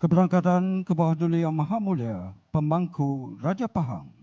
Keberangkatan ke bawah duli yang maha mulia, pemangku Raja Pahang.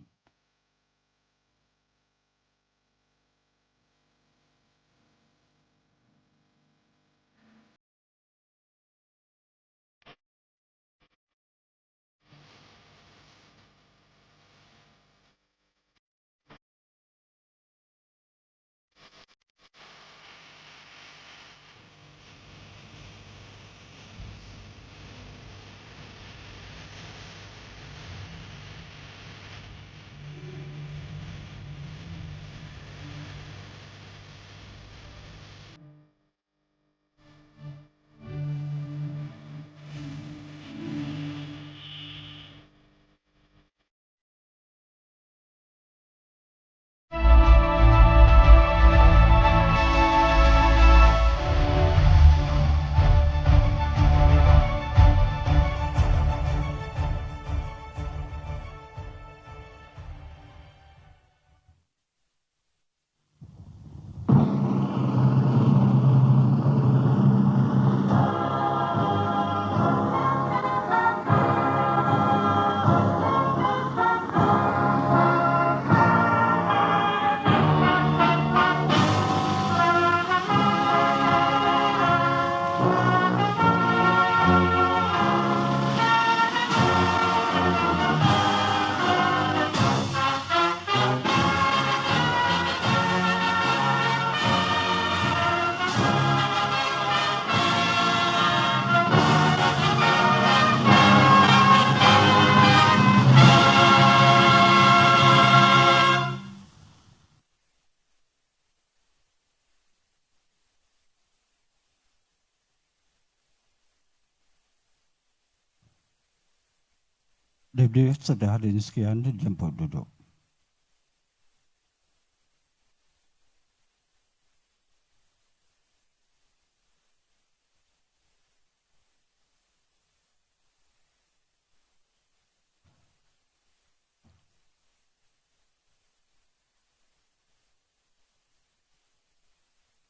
Sudah hadirin sekian dijemput duduk.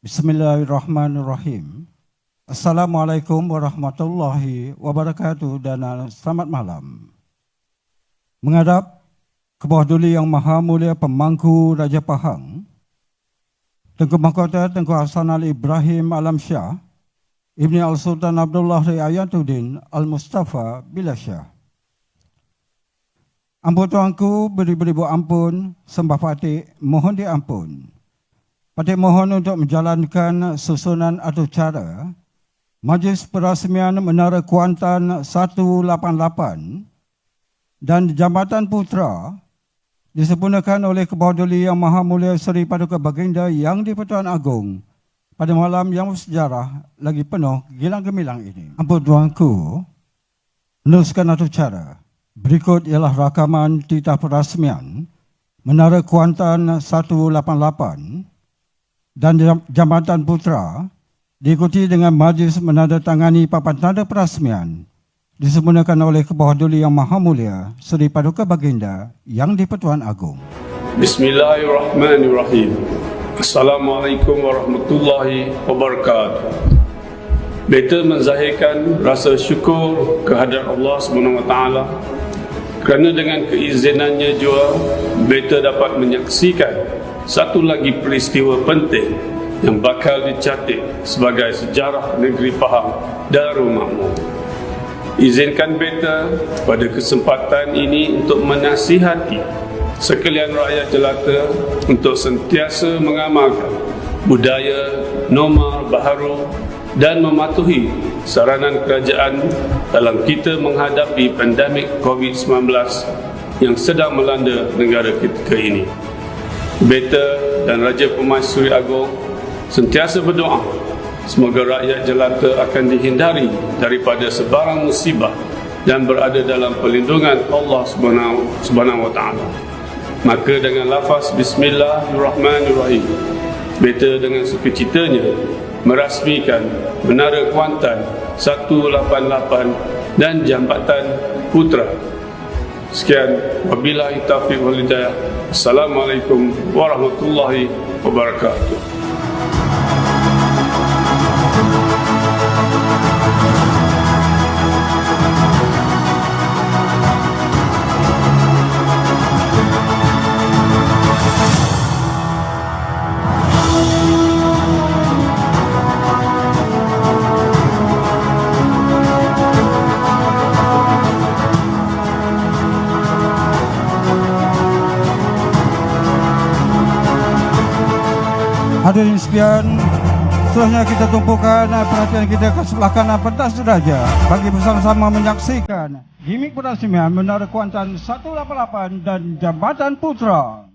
Bismillahirrahmanirrahim. Assalamualaikum warahmatullahi wabarakatuh dan selamat malam. Menghadap ke bawah duli yang maha mulia pemangku Raja Pahang, Tengku Mahkota Tengku Hasan Ali Ibrahim Alam Shah, Ibni Al-Sultan Abdullah Riayatuddin Al-Mustafa Bila Shah. Ampun tuanku, beri-beribu ampun, sembah patik, mohon diampun. Patik mohon untuk menjalankan susunan atau cara Majlis Perasmian Menara Kuantan 188 dan Jambatan Putra disempurnakan oleh Kebawah Yang Maha Mulia Seri Paduka Baginda Yang di-Pertuan Agong pada malam yang bersejarah lagi penuh gilang gemilang ini. Ampun tuanku, meneruskan atau cara. Berikut ialah rakaman titah perasmian Menara Kuantan 188 dan Jambatan Putra diikuti dengan majlis menandatangani papan tanda perasmian disempurnakan oleh Kebawah Duli Yang Maha Mulia Seri Paduka Baginda Yang di-Pertuan Agong. Bismillahirrahmanirrahim. Assalamualaikum warahmatullahi wabarakatuh. Beta menzahirkan rasa syukur kehadrat Allah SWT kerana dengan keizinannya jua beta dapat menyaksikan satu lagi peristiwa penting yang bakal dicatat sebagai sejarah negeri Pahang Darul Makmur. Izinkan beta pada kesempatan ini untuk menasihati sekalian rakyat jelata untuk sentiasa mengamalkan budaya normal baharu dan mematuhi saranan kerajaan dalam kita menghadapi pandemik COVID-19 yang sedang melanda negara kita ini. Beta dan Raja Pemaisuri Agong sentiasa berdoa semoga rakyat jelata akan dihindari daripada sebarang musibah dan berada dalam perlindungan Allah Subhanahu wa taala. Maka dengan lafaz bismillahirrahmanirrahim beta dengan sukacitanya merasmikan Menara Kuantan 188 dan Jambatan Putra Sekian, wabillahi taufiq wal hidayah. Assalamualaikum warahmatullahi wabarakatuh. Sekian, seterusnya kita tumpukan uh, perhatian kita ke sebelah kanan pentas deraja bagi bersama-sama menyaksikan gimik perasmian Menara Kuantan 188 dan Jambatan Putra.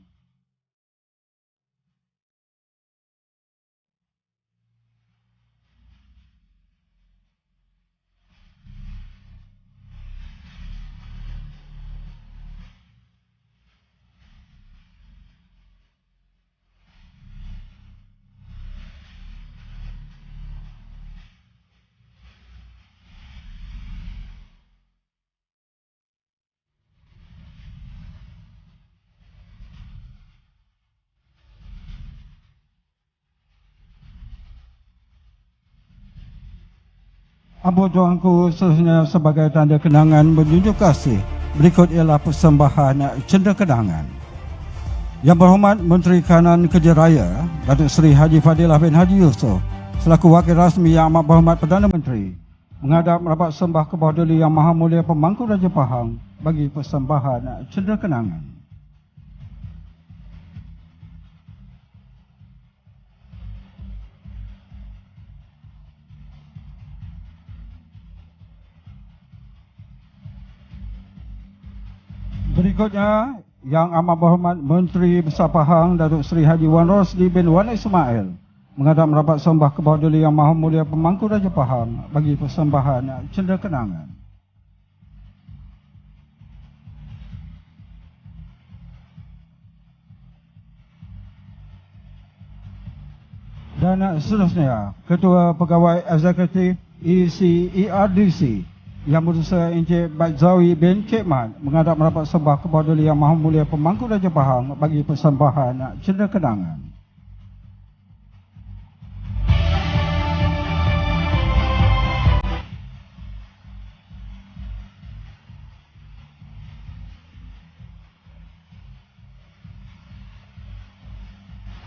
Abu tuanku seterusnya sebagai tanda kenangan menunjuk kasih. Berikut ialah persembahan cendera kenangan. Yang berhormat Menteri Kanan Kerja Raya, Datuk Seri Haji Fadilah bin Haji Yusof, selaku wakil rasmi yang amat berhormat Perdana Menteri, menghadap merapat sembah ke bawah duli Yang Maha Mulia Pemangku Raja Pahang bagi persembahan cendera kenangan. Berikutnya, Yang Amat Berhormat Menteri Besar Pahang Datuk Seri Haji Wan Rosli bin Wan Ismail menghadap merapat sembah ke bawah duli Yang Maha Mulia Pemangku Raja Pahang bagi persembahan cendera kenangan. Dan seterusnya, Ketua Pegawai Eksekutif E ECERDC yang berusaha Encik Bazawi bin Cik menghadap merapat sembah kepada Yang Maha Mulia Pemangku Raja Pahang bagi persembahan cendera kenangan.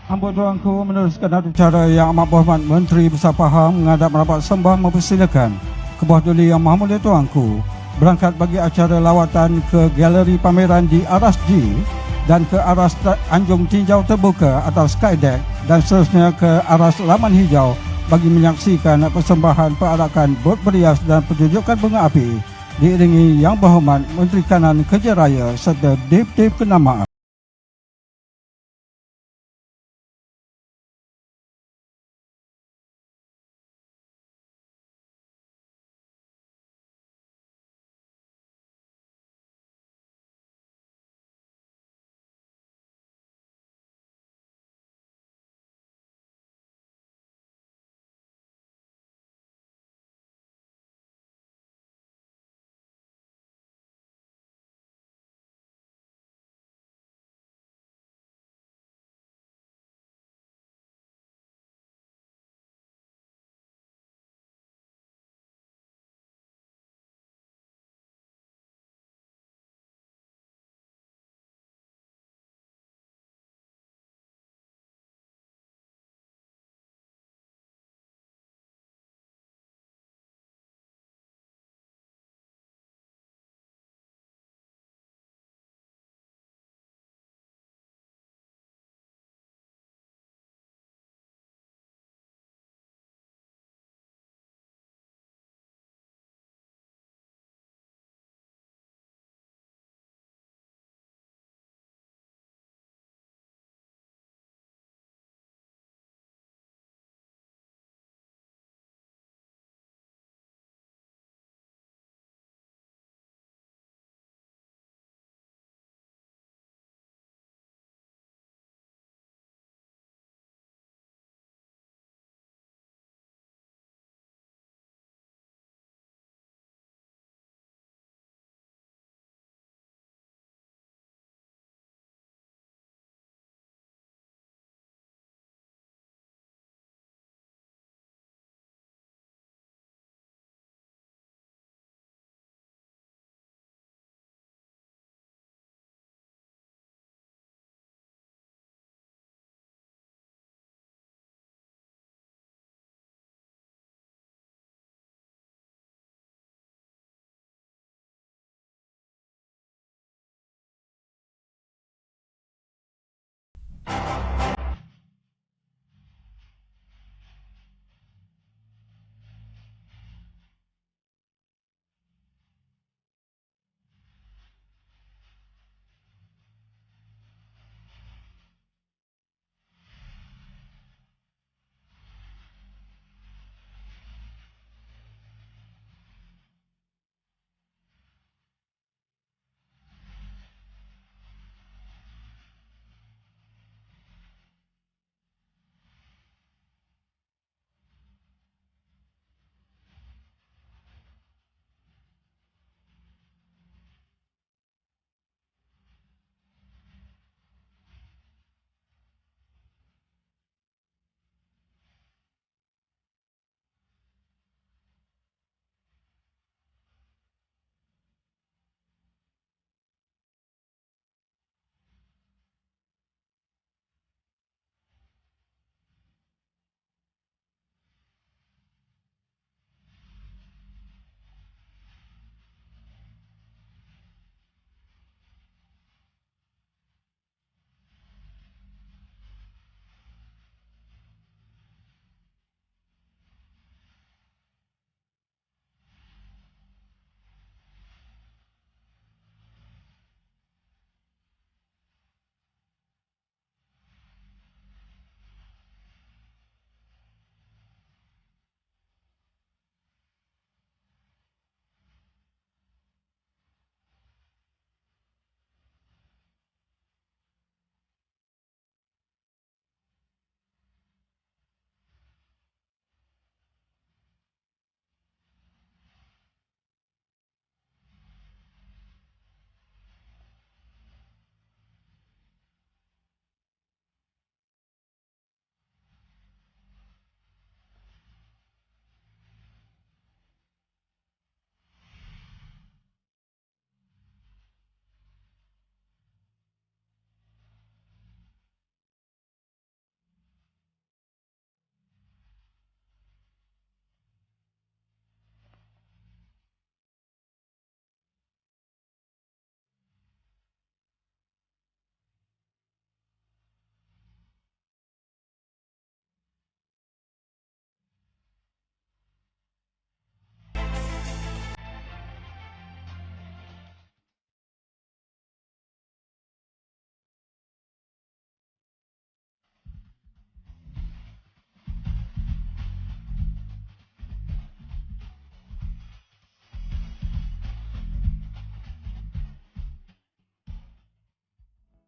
Ampun tuanku meneruskan acara yang amat berhormat Menteri Besar Pahang menghadap merapat sembah mempersilakan ke bawah duli yang maha mulia tuanku berangkat bagi acara lawatan ke galeri pameran di Aras G dan ke Aras Anjung Tinjau Terbuka atau Skydeck dan seterusnya ke Aras Laman Hijau bagi menyaksikan persembahan perarakan bot berias dan pertunjukan bunga api diiringi yang berhormat Menteri Kanan Kerja Raya serta Dip-Dip Kenamaan.